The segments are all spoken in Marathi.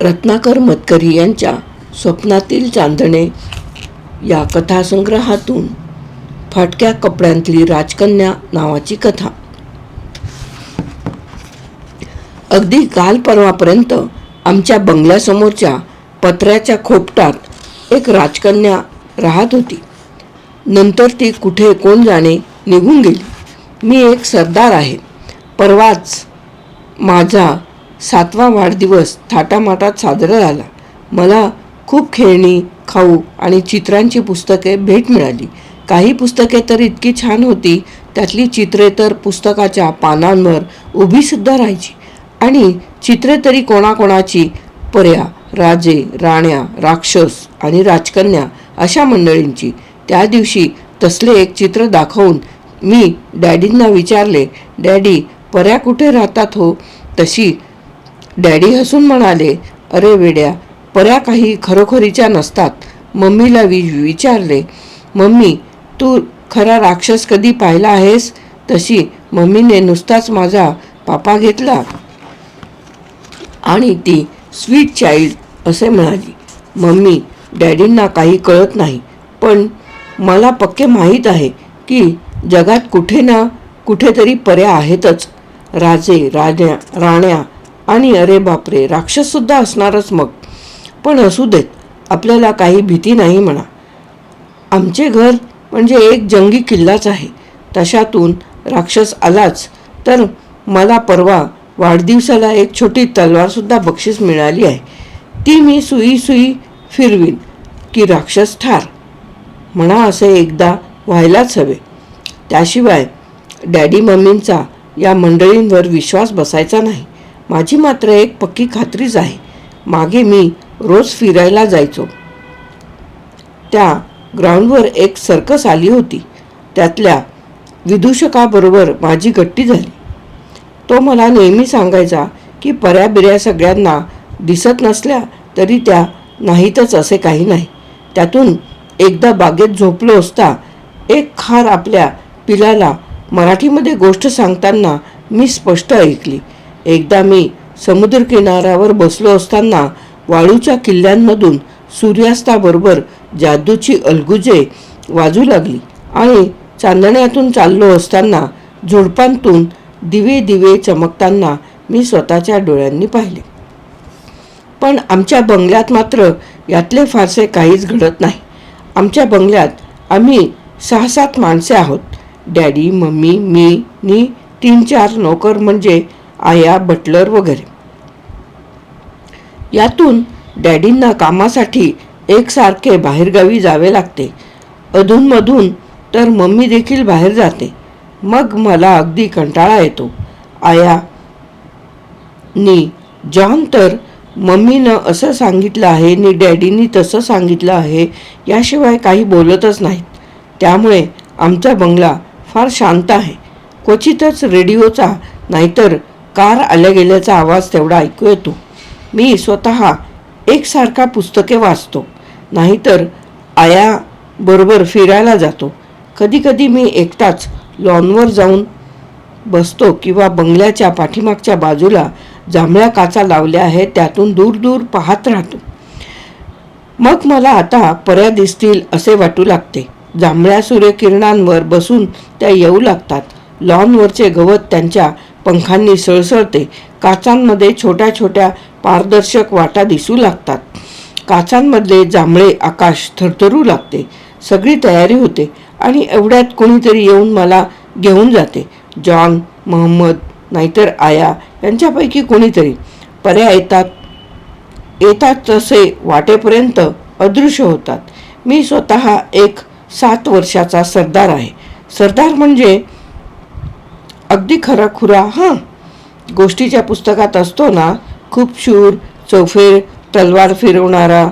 रत्नाकर मतकरी यांच्या स्वप्नातील चांदणे या कथासंग्रहातून फाटक्या कपड्यांतली राजकन्या नावाची कथा. अगदी काल परवापर्यंत आमच्या बंगल्यासमोरच्या पत्र्याच्या खोपटात एक राजकन्या राहत होती. नंतर ती कुठे कोण जाणे निघून गेली. मी एक सरदार आहे. परवाच माझा सातवा वाढदिवस थाटामाटात साजरा झाला. मला खूप खेळणी खाऊ आणि चित्रांची पुस्तके भेट मिळाली. काही पुस्तके तर इतकी छान होती त्यातली चित्रे तर पुस्तकाच्या पानांवर उभीसुद्धा राहायची. आणि चित्रे तरी कोणाकोणाची पर्या राजे राण्या राक्षस आणि राजकन्या अशा मंडळींची. त्या दिवशी तसले एक चित्र दाखवून मी डॅडींना विचारले डॅडी पर्या कुठे राहतात हो? तशी डॅडी हसून म्हणाले अरे वेड्या पर्या काही खरोखरीच्या नसतात. मम्मीला वि विचारले मम्मी तू खरा राक्षस कधी पाहिला आहेस? तशी मम्मीने नुसताच माझा पापा घेतला आणि ती स्वीट चाइल्ड असे म्हणाली. मम्मी डॅडींना काही कळत नाही पण मला पक्के माहीत आहे की जगात कुठे ना कुठेतरी पर्या आहेतच. राजे राण्या राण्या आणि अरे बापरे राक्षससुद्धा असणारच मग. पण असू देत आपल्याला काही भीती नाही म्हणा. आमचे घर म्हणजे एक जंगी किल्लाच आहे. तशातून राक्षस आलाच तर मला परवा वाढदिवसाला एक छोटी तलवारसुद्धा बक्षीस मिळाली आहे. ती मी सुई सुई फिरवीन की राक्षस ठार. म्हणा असे एकदा व्हायलाच हवे. त्याशिवाय डॅडी मम्मींचा या मंडळींवर विश्वास बसायचा नाही. माझी मात्र एक पक्की खात्रीच आहे. मागे मी रोज फिरायला जायचो. त्या ग्राउंडवर एक सर्कस आली होती. त्यातल्या विदूषकाबरोबर माझी गट्टी झाली. तो मला नेहमी सांगायचा की पर्याबिऱ्या सगळ्यांना दिसत नसल्या तरी त्या नाहीतच असे काही नाही. त्यातून एकदा बागेत झोपलो असता एक खार आपल्या पिलाला मराठीमध्ये गोष्ट सांगताना मी स्पष्ट ऐकली. एकदा मी समुद्रकिनाऱ्यावर बसलो असताना वाळूच्या किल्ल्यांमधून सूर्यास्ताबरोबर जादूची अलगुजे वाजू लागली आणि चांदण्यातून चाललो असताना झुडपांतून दिवे दिवे चमकताना मी स्वतःच्या डोळ्यांनी पाहिले. पण आमच्या बंगल्यात मात्र यातले फारसे काहीच घडत नाही. आमच्या बंगल्यात आम्ही सहा सात माणसे आहोत. डॅडी मम्मी मी नी तीन चार नोकर म्हणजे आया बटलर वगैरे. यातून डॅडींना कामासाठी एकसारखे बाहेरगावी जावे लागते. अधूनमधून तर मम्मी देखील बाहेर जाते. मग मला अगदी कंटाळा येतो. आया नी जॉन तर मम्मीनं असं सांगितलं आहे नी डॅडीनी तसं सांगितलं आहे याशिवाय काही बोलतच नाहीत. त्यामुळे आमचा बंगला फार शांत आहे. क्वचितच रेडिओचा नाहीतर कार आल्या गेल्याचा आवाज तेवढा ऐकू येतो. मी स्वतः एकसारखा पुस्तके वाचतो. नाहीतर आया बरोबर फिरायला जातो. कधीकधी मी एकटाच लॉनवर जाऊन बसतो किंवा बंगल्याच्या पाठीमागच्या बाजूला जांभळ्या काचा लावल्या आहेत त्यातून दूर दूर पाहत राहतो. मग मला आता पर्या दिसतील असे वाटू लागते. जांभळ्या सूर्यकिरणांवर बसून त्या येऊ लागतात. लॉनवरचे गवत त्यांच्या पंखांनी सळसळते. काचांमध्ये छोट्या छोट्या पारदर्शक वाटा दिसू लागतात. काचांमधले जांभळे आकाश थरथरू लागते. सगळी तयारी होते आणि एवढ्यात कोणीतरी येऊन मला घेऊन जाते. जॉन महम्मद नाहीतर आया यांच्यापैकी कोणीतरी. पर्या येतात. येतात तसे वाटेपर्यंत अदृश्य होतात. मी स्वतः एक सात वर्षाचा सरदार आहे. सरदार म्हणजे अगदी खरा खुरा हां? गोष्टीच्या पुस्तकात असतो ना खूप शूर चौफेर तलवार फिरवणारा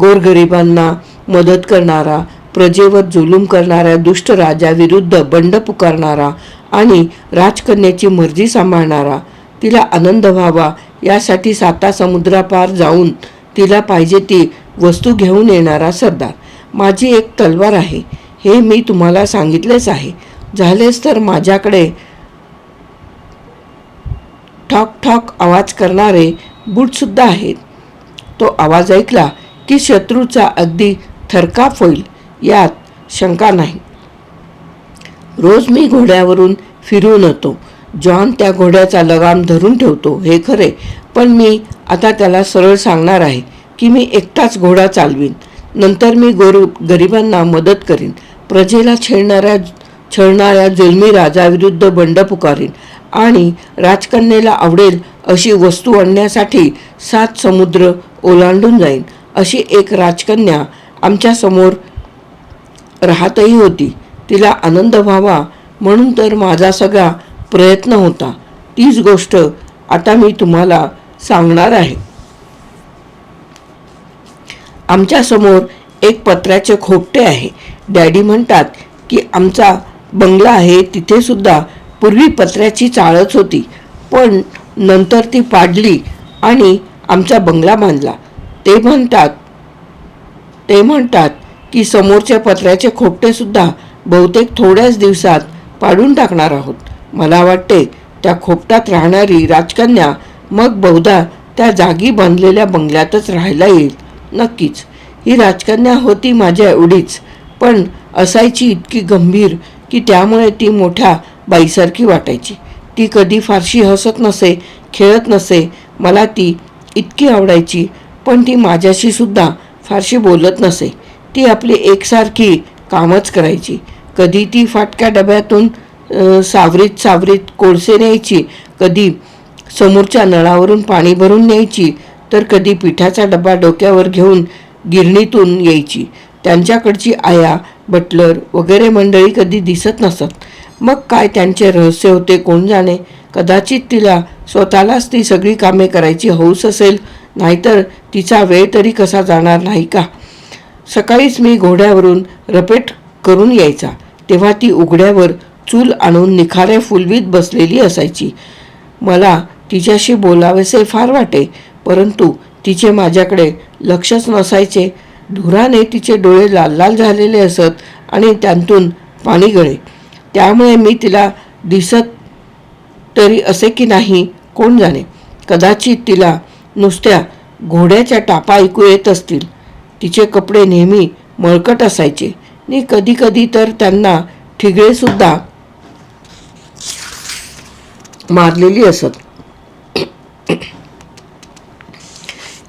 गोरगरिबांना मदत करणारा प्रजेवर जुलूम करणाऱ्या दुष्ट राजाविरुद्ध बंड पुकारणारा आणि राजकन्याची मर्जी सांभाळणारा तिला आनंद व्हावा यासाठी साता समुद्रापार जाऊन तिला पाहिजे ती वस्तू घेऊन येणारा सरदार. माझी एक तलवार आहे हे मी तुम्हाला सांगितलेच आहे. झालेच तर माझ्याकडे ठॉक ठॉक आवाज करणारे बूटसुद्धा आहेत. तो आवाज ऐकला की शत्रूचा अगदी थरकाप होईल यात शंका नाही. रोज मी घोड्यावरून फिरून येतो. जॉन त्या घोड्याचा लगाम धरून ठेवतो हे खरे. पण मी आता त्याला सरळ सांगणार आहे की मी एकटाच घोडा चालवीन. नंतर मी गोर गरिबांना मदत करीन. प्रजेला छेडणाऱ्या छळणाऱ्या जुलमी राजाविरुद्ध बंड पुकारीन. आणि राजकन्येला आवडेल अशी वस्तू आणण्यासाठी सात समुद्र ओलांडून जाईन. अशी एक राजकन्या आमच्यासमोर राहतही होती. तिला आनंद व्हावा म्हणून तर माझा सगळा प्रयत्न होता. तीच गोष्ट आता मी तुम्हाला सांगणार आहे. आमच्यासमोर एक पत्र्याचे खोपटे आहे. डॅडी म्हणतात की आमचा बंगला आहे तिथे सुद्धा पूर्वी पत्र्याची चाळच होती. पण नंतर ती पाडली आणि आमचा बंगला बांधला. ते म्हणतात ते म्हणतात की समोरच्या पत्र्याचे खोपटेसुद्धा बहुतेक थोड्याच दिवसात पाडून टाकणार आहोत. मला वाटते त्या खोपटात राहणारी राजकन्या मग बहुधा त्या जागी बांधलेल्या बंगल्यातच राहायला येईल. नक्कीच ही राजकन्या होती माझ्या एवढीच. पण असायची इतकी गंभीर की त्यामुळे ती मोठ्या बाईसारखी वाटायची. ती कधी फारशी हसत नसे खेळत नसे मला ती इतकी आवडायची पण ती माझ्याशी सुद्धा फारशी बोलत नसे. ती आपली एकसारखी कामच करायची. कधी ती फाटक्या डब्यातून सावरीत सावरीत कोळसे न्यायची कधी समोरच्या नळावरून पाणी भरून न्यायची तर कधी पिठाचा डबा डोक्यावर घेऊन गिरणीतून यायची. त्यांच्याकडची आया बटलर वगैरे मंडळी कधी दिसत नसत. मग काय त्यांचे रहस्य होते कोण जाणे? कदाचित तिला स्वतःलाच ती सगळी कामे करायची हौस असेल नाहीतर तिचा वेळ तरी कसा जाणार नाही का? सकाळीच मी घोड्यावरून रपेट करून यायचा तेव्हा ती उघड्यावर चूल आणून निखारे फुलवीत बसलेली असायची. मला तिच्याशी बोलावेसे फार वाटे परंतु तिचे माझ्याकडे लक्षच नसायचे. धुराने तिचे डोळे लाल लाल झालेले असत आणि त्यांतून पाणी गळे. त्यामुळे मी तिला दिसत तरी असे की नाही कोण जाणे? कदाचित तिला नुसत्या घोड्याच्या टापा ऐकू येत असतील. तिचे कपडे नेहमी मळकट असायचे. आणि कधी कधी तर त्यांना ठिगळेसुद्धा मारलेली असत.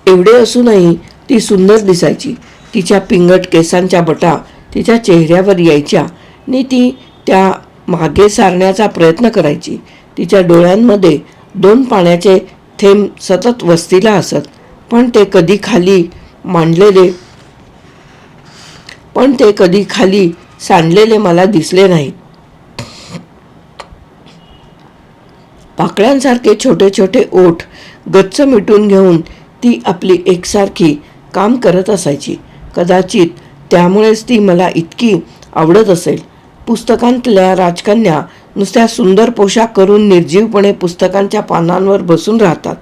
एवढे असूनही ती सुंदर दिसायची. तिच्या पिंगट केसांच्या बटा तिच्या चेहऱ्यावर यायच्या. आणि ती त्या मागे सारण्याचा प्रयत्न करायची. तिच्या डोळ्यांमध्ये दोन पाण्याचे थेंब सतत वस्तीला असत. पण ते कधी खाली मांडलेले पण ते कधी खाली सांडलेले मला दिसले नाहीत पाकळ्यांसारखे छोटे छोटे ओठ गच्च मिटून घेऊन ती आपली एकसारखी काम करत असायची. कदाचित त्यामुळेच ती मला इतकी आवडत असेल. पुस्तकांतल्या राजकन्या नुसत्या सुंदर पोशाख करून निर्जीवपणे पुस्तकांच्या पानांवर बसून राहतात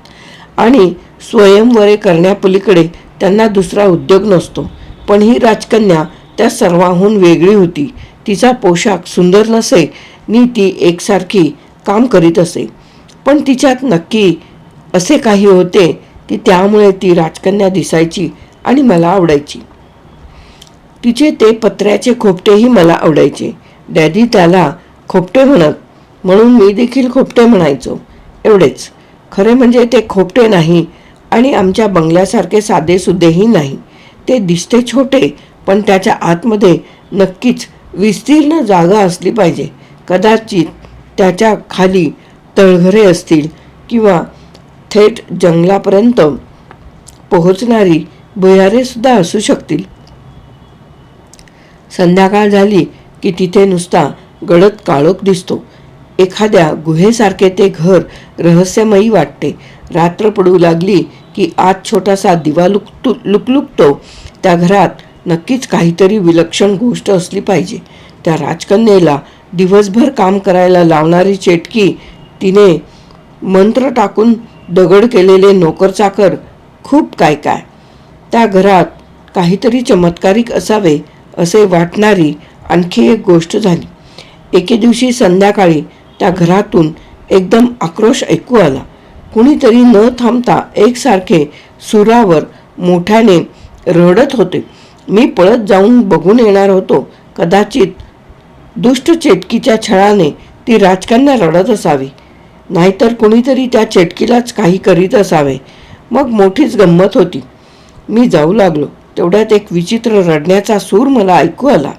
आणि स्वयंवरे करण्यापलीकडे त्यांना दुसरा उद्योग नसतो. पण ही राजकन्या त्या सर्वाहून वेगळी होती. तिचा पोशाख सुंदर नसे नी ती एकसारखी काम करीत असे. पण तिच्यात नक्की असे काही होते की त्यामुळे ती राजकन्या दिसायची आणि मला आवडायची. तिचे ते पत्र्याचे खोपटेही मला आवडायचे. डॅडी त्याला खोपटे म्हणत म्हणून मी देखील खोपटे म्हणायचो. एवढेच. खरे म्हणजे ते खोपटे नाही आणि आमच्या बंगल्यासारखे साधेसुद्धेही नाही. ते दिसते छोटे पण त्याच्या आतमध्ये नक्कीच विस्तीर्ण जागा असली पाहिजे. कदाचित त्याच्याखाली तळघरे असतील किंवा थेट जंगलापर्यंत पोहोचणारी भुयारेसुद्धा असू शकतील. संध्याकाळ झाली. की तिथे नुसता गडद काळोख दिसतो. एखाद्या गुहेसारखे ते घर रहस्यमयी वाटते. रात्र पडू लागली की आत छोटासा दिवा लुकतु लुकलुकतो. त्या घरात नक्कीच काहीतरी विलक्षण गोष्ट असली पाहिजे. त्या राजकन्येला दिवसभर काम करायला लावणारी चेटकी तिने मंत्र टाकून दगड केलेले नोकरचाकर खूप काय काय. त्या घरात काहीतरी चमत्कारिक असावे असे वाटणारी आणखी एक गोष्ट झाली. एके दिवशी संध्याकाळी त्या घरातून एकदम आक्रोश ऐकू आला. कुणीतरी न थांबता एकसारखे सुरावर मोठ्याने रडत होते. मी पळत जाऊन बघून येणार होतो. कदाचित दुष्ट चेटकीच्या छळाने ती राजकन्या रडत असावी. नाहीतर कुणीतरी त्या चेटकीलाच काही करीत असावे. मग मोठीच गंमत होती. मी जाऊ लागलो. तेवढ्यात एक विचित्र रडण्याचा सूर मला ऐकू आला.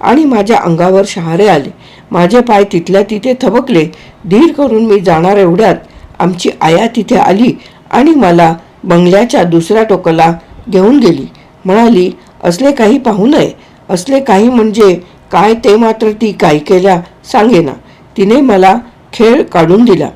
आणि माझ्या अंगावर शहारे आले. माझे पाय तिथल्या तिथे थबकले. धीर करून मी जाणार एवढ्यात आमची आया तिथे आली आणि मला बंगल्याच्या दुसऱ्या टोकाला घेऊन गेली. म्हणाली असले काही पाहू नये. असले काही म्हणजे काय ते मात्र ती काय केल्या सांगेना. तिने मला खेळ काढून दिला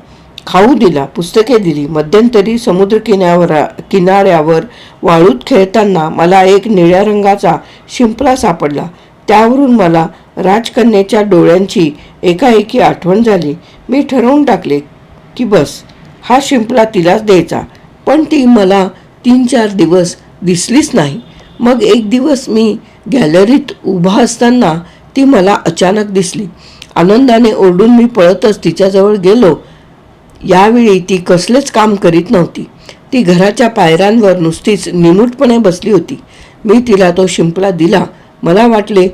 खाऊ दिला पुस्तके दिली मध्यंतरी समुद्र किनाऱ्यावर किनाऱ्यावर वाळूत खेळताना मला एक निळ्या रंगाचा शिंपला सापडला. त्यावरून मला राजकन्याच्या डोळ्यांची एकाएकी आठवण झाली. मी ठरवून टाकले की बस हा शिंपला तिलाच द्यायचा. पण ती मला तीन चार दिवस दिसलीच नाही. मग एक दिवस मी गॅलरीत उभा असताना ती मला अचानक दिसली. आनंदाने ओरडून मी पळतच तिच्याजवळ गेलो. यावेळी ती कसलेच काम करीत नव्हती. ती घराच्या पायऱ्यांवर नुसतीच निमूटपणे बसली होती. मी तिला तो शिंपला दिला. मला वाटले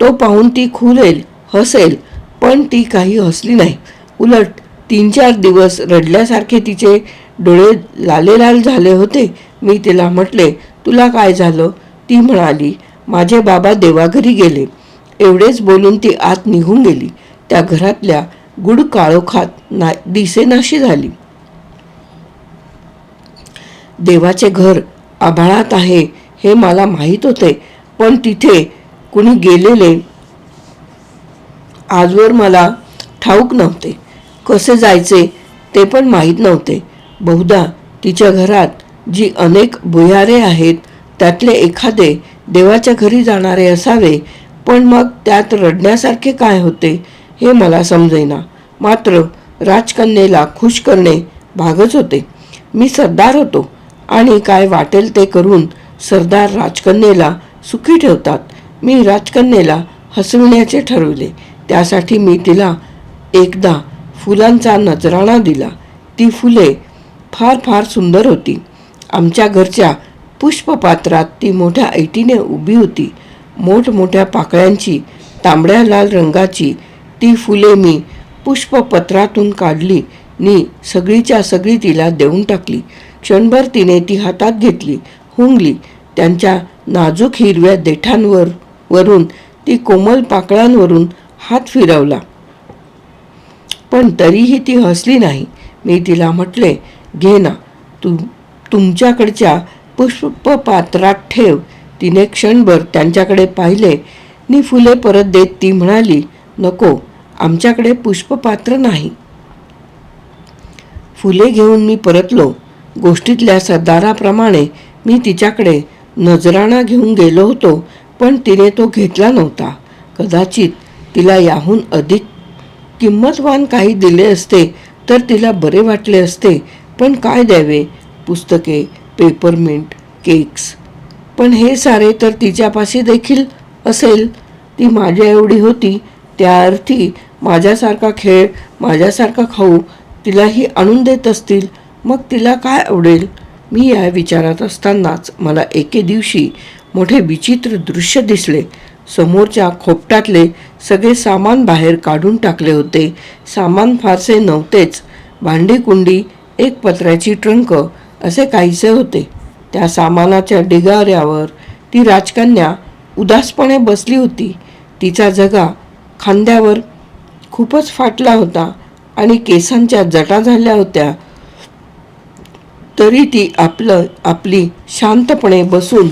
तो पाहून ती खुलेल हसेल पण ती काही हसली नाही. उलट तीन चार दिवस रडल्यासारखे तिचे डोळे लालेलाल झाले होते. मी तिला म्हटले तुला काय झालं? ती म्हणाली माझे बाबा देवाघरी गेले. एवढेच बोलून ती आत निघून गेली. त्या घरातल्या गुड काळोखात ना दिसेनाशी झाली. देवाचे घर आभाळात आहे हे मला माहीत होते. पण तिथे कुणी गेलेले आजवर मला ठाऊक नव्हते. कसे जायचे ते पण माहीत नव्हते. बहुधा तिच्या घरात जी अनेक भुयारे आहेत त्यातले एखादे देवाच्या घरी जाणारे असावे पण मग त्यात रडण्यासारखे काय होते हे मला समजेना. मात्र राजकन्येला खुश करणे भागच होते. मी सरदार होतो आणि काय वाटेल ते करून सरदार राजकन्येला सुखी ठेवतात. मी राजकन्येला हसविण्याचे ठरवले. त्यासाठी मी तिला एकदा फुलांचा नजराणा दिला. ती फुले फार फार सुंदर होती. आमच्या घरच्या पुष्पपात्रात ती मोठ्या ऐटीने उभी होती. मोठमोठ्या पाकळ्यांची तांबड्या लाल रंगाची ती फुले मी पुष्पपत्रातून काढली. नी सगळीच्या सगळी तिला देऊन टाकली. क्षणभर तिने ती हातात घेतली हुंगली. त्यांच्या नाजूक हिरव्या देठांवर वरून ती कोमल पाकळांवरून हात फिरवला. पण तरीही ती हसली नाही. मी तिला म्हटले घे ना तू तुमच्याकडच्या पुष्पपात्रात ठेव तिने क्षणभर त्यांच्याकडे पाहिले. नी फुले परत देत ती म्हणाली नको आमच्याकडे पुष्पपात्र नाही. फुले घेऊन मी परतलो. गोष्टीतल्या सरदाराप्रमाणे मी तिच्याकडे नजराणा घेऊन गेलो होतो पण तिने तो घेतला नव्हता. कदाचित तिला याहून अधिक किंमतवान काही दिले असते तर तिला बरे वाटले असते. पण काय द्यावे? पुस्तके पेपरमिंट केक्स. पण हे सारे तर तिच्यापाशी देखील असेल. ती माझ्या एवढी होती त्या अर्थी माझ्यासारखा खेळ माझ्यासारखा खाऊ तिलाही आणून देत असतील. मग तिला काय आवडेल? मी या विचारात असतानाच मला एके दिवशी मोठे विचित्र दृश्य दिसले. समोरच्या खोपटातले सगळे सामान बाहेर काढून टाकले होते. सामान फारसे नव्हतेच. भांडी कुंडी एक पत्र्याची ट्रंक असे काहीसे होते. त्या सामानाच्या ढिगाऱ्यावर ती राजकन्या उदासपणे बसली होती. तिचा जगा खांद्यावर खूपच फाटला होता आणि केसांच्या जटा झाल्या होत्या. तरी ती आपलं आपली शांतपणे बसून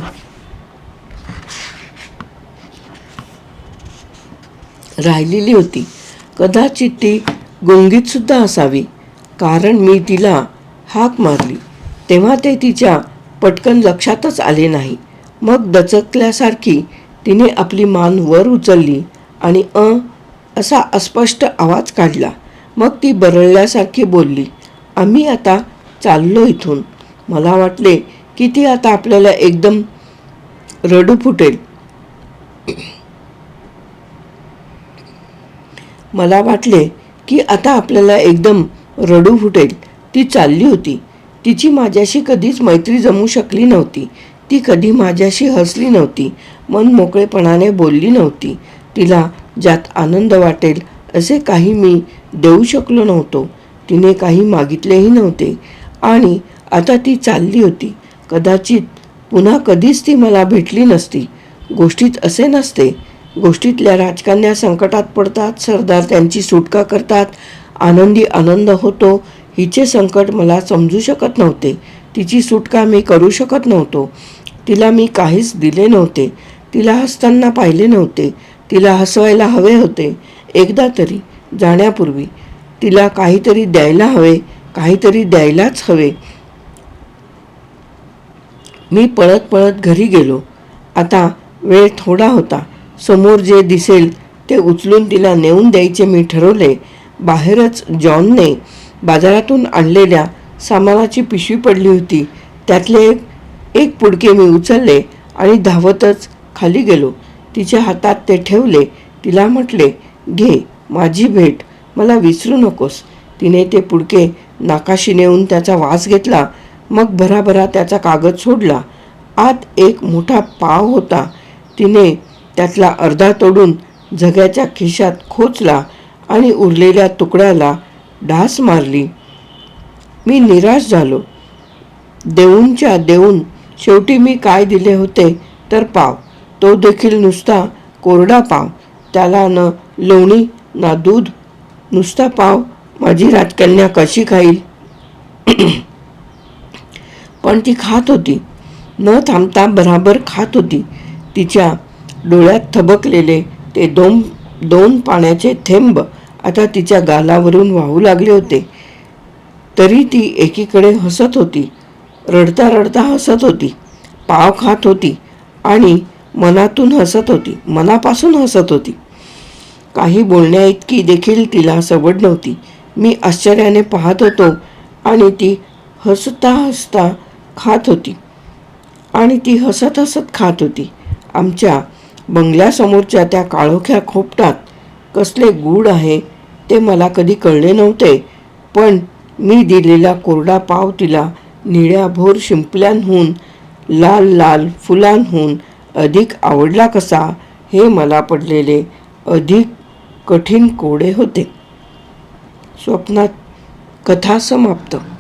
राहिलेली होती. कदाचित ती गुंगीत सुद्धा असावी कारण मी तिला हाक मारली. तेव्हा ते तिच्या पटकन लक्षातच आले नाही. मग दचकल्यासारखी तिने आपली मान वर उचलली आणि अ असा अस्पष्ट आवाज काढला. मग ती बरळल्यासारखी बोलली आम्ही आता चाललो इथून. मला वाटले की ती आता आपल्याला एकदम रडू फुटेल. मला वाटले की आता आपल्याला एकदम रडू फुटेल. ती चालली होती. तिची माझ्याशी कधीच मैत्री जमू शकली नव्हती. ती कधी माझ्याशी हसली नव्हती. मन मोकळेपणाने बोलली नव्हती. तिला ज्यात आनंद वाटेल असे काही मी देऊ शकलो नव्हतो. तिने काही मागितलेही नव्हते. आणि आता ती चालली होती. कदाचित पुन्हा कधीच ती मला भेटली नसती. गोष्टीत असे नसते. गोष्टीतल्या राजकन्या संकटात पडतात सरदार त्यांची सुटका करतात आनंदी आनंद होतो. हिचे संकट मला समजू शकत नव्हते. तिची सुटका मी करू शकत नव्हतो. तिला मी काहीच दिले नव्हते. तिला हसताना पाहिले नव्हते. तिला हसवायला हवे होते. एकदा तरी जाण्यापूर्वी तिला काहीतरी द्यायला हवे. काहीतरी द्यायलाच हवे. मी पळत पळत घरी गेलो. आता वेळ थोडा होता. समोर जे दिसेल ते उचलून तिला नेऊन द्यायचे मी ठरवले. बाहेरच जॉनने बाजारातून आणलेल्या सामानाची पिशवी पडली होती. त्यातले एक एक पुडके मी उचलले आणि धावतच खाली गेलो. तिच्या हातात ते ठेवले. तिला म्हटले घे माझी भेट. मला विसरू नकोस. तिने ते पुडके नाकाशी नेऊन त्याचा वास घेतला मग भराभरा त्याचा कागद सोडला. आत एक मोठा पाव होता. तिने त्यातला अर्धा तोडून झग्याच्या खिशात खोचला आणि उरलेल्या तुकड्याला डास मारली. मी निराश झालो. देऊनच्या देऊन शेवटी मी काय दिले होते तर पाव. तो देखील नुसता कोरडा पाव. त्याला न लोणी ना दूध नुसता पाव माझी राजकन्या कशी खाईल? पण ती खात होती. न थांबता बराबर खात होती. तिच्या डोळ्यात थबकलेले ते दोन दोन पाण्याचे थेंब आता तिच्या गालावरून वाहू लागले होते. तरी ती एकीकडे हसत होती. रडता रडता हसत होती. पाव खात होती आणि मनातून हसत होती. मनापासून हसत होती. काही बोलण्याइतकी देखील तिला सवड नव्हती. मी आश्चर्याने पाहत होतो आणि ती हसता हसता खात होती. आणि ती हसत हसत खात होती. आमच्या बंगल्यासमोरच्या त्या काळोख्या खोपटात कसले गूढ आहे ते मला कधी कळले नव्हते. पण मी दिलेला कोरडा पाव तिला निळ्याभोर शिंपल्यांहून लाल लाल फुलांहून अधिक आवडला कसा हे मला पडलेले अधिक कठीण कोडे होते. स्वप्नात कथा समाप्त.